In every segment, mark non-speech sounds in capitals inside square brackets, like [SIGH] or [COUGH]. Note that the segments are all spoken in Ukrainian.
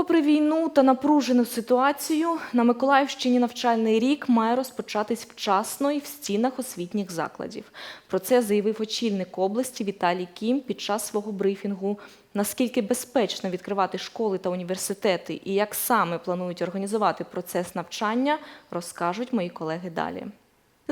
Попри війну та напружену ситуацію, на Миколаївщині навчальний рік має розпочатись вчасно і в стінах освітніх закладів. Про це заявив очільник області Віталій Кім під час свого брифінгу. Наскільки безпечно відкривати школи та університети і як саме планують організувати процес навчання, розкажуть мої колеги далі.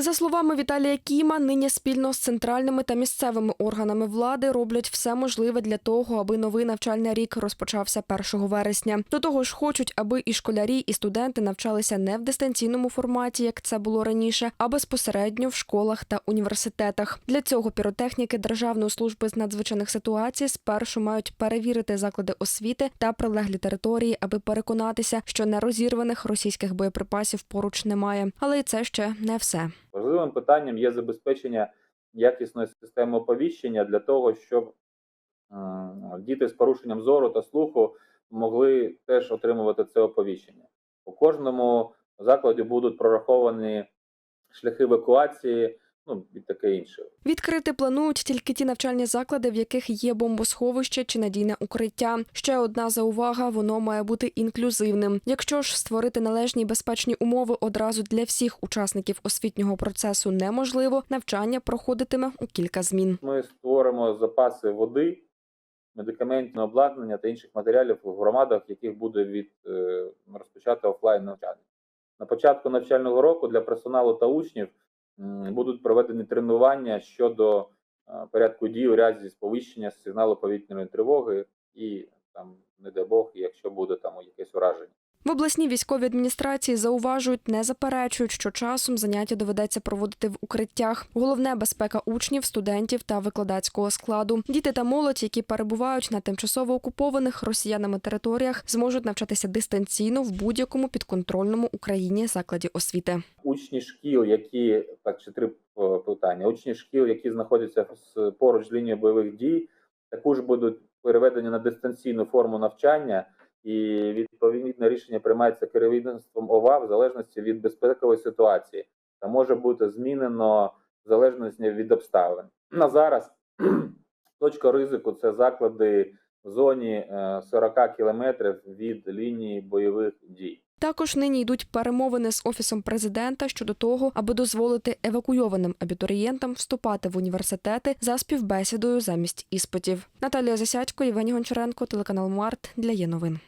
За словами Віталія Кіма, нині спільно з центральними та місцевими органами влади роблять все можливе для того, аби новий навчальний рік розпочався 1 вересня. До того ж, хочуть, аби і школярі, і студенти навчалися не в дистанційному форматі, як це було раніше, а безпосередньо в школах та університетах. Для цього піротехніки Державної служби з надзвичайних ситуацій спершу мають перевірити заклади освіти та прилеглі території, аби переконатися, що нерозірваних російських боєприпасів поруч немає. Але і це ще не все. Важливим питанням є забезпечення якісної системи оповіщення для того, щоб діти з порушенням зору та слуху могли теж отримувати це оповіщення. У кожному закладі будуть прораховані шляхи евакуації, ну і таке інше. Відкрити планують тільки ті навчальні заклади, в яких є бомбосховище чи надійне укриття. Ще одна заувага: воно має бути інклюзивним. Якщо ж створити належні безпечні умови одразу для всіх учасників освітнього процесу неможливо, навчання проходитиме у кілька змін. Ми створимо запаси води, медикаментного обладнання та інших матеріалів в громадах, яких буде від е, розпочати офлайн навчання. На початку навчального року для персоналу та учнів будуть проведені тренування щодо порядку дій у разі сповіщення сигналу повітряної тривоги і там, не дай Бог, якщо буде там якесь ураження. В обласній військовій адміністрації зауважують, не заперечують, що часом заняття доведеться проводити в укриттях. Головне безпека учнів, студентів та викладацького складу. Діти та молодь, які перебувають на тимчасово окупованих росіянами територіях, зможуть навчатися дистанційно в будь-якому підконтрольному Україні закладі освіти. учні шкіл, які так чи три е, питання. Учні шкіл, які знаходяться поруч з лінією бойових дій, також будуть переведені на дистанційну форму навчання, і відповідне рішення приймається керівництвом ОВА в залежності від безпекової ситуації та може бути змінено в залежності від обставин. На зараз [CLEARS THROAT] точка ризику це заклади в зоні е, 40 кілометрів від лінії бойових дій. Також нині йдуть перемовини з офісом президента щодо того, аби дозволити евакуйованим абітурієнтам вступати в університети за співбесідою замість іспитів. Наталія Засядько, Євгеній Гончаренко, телеканал Март для є новин.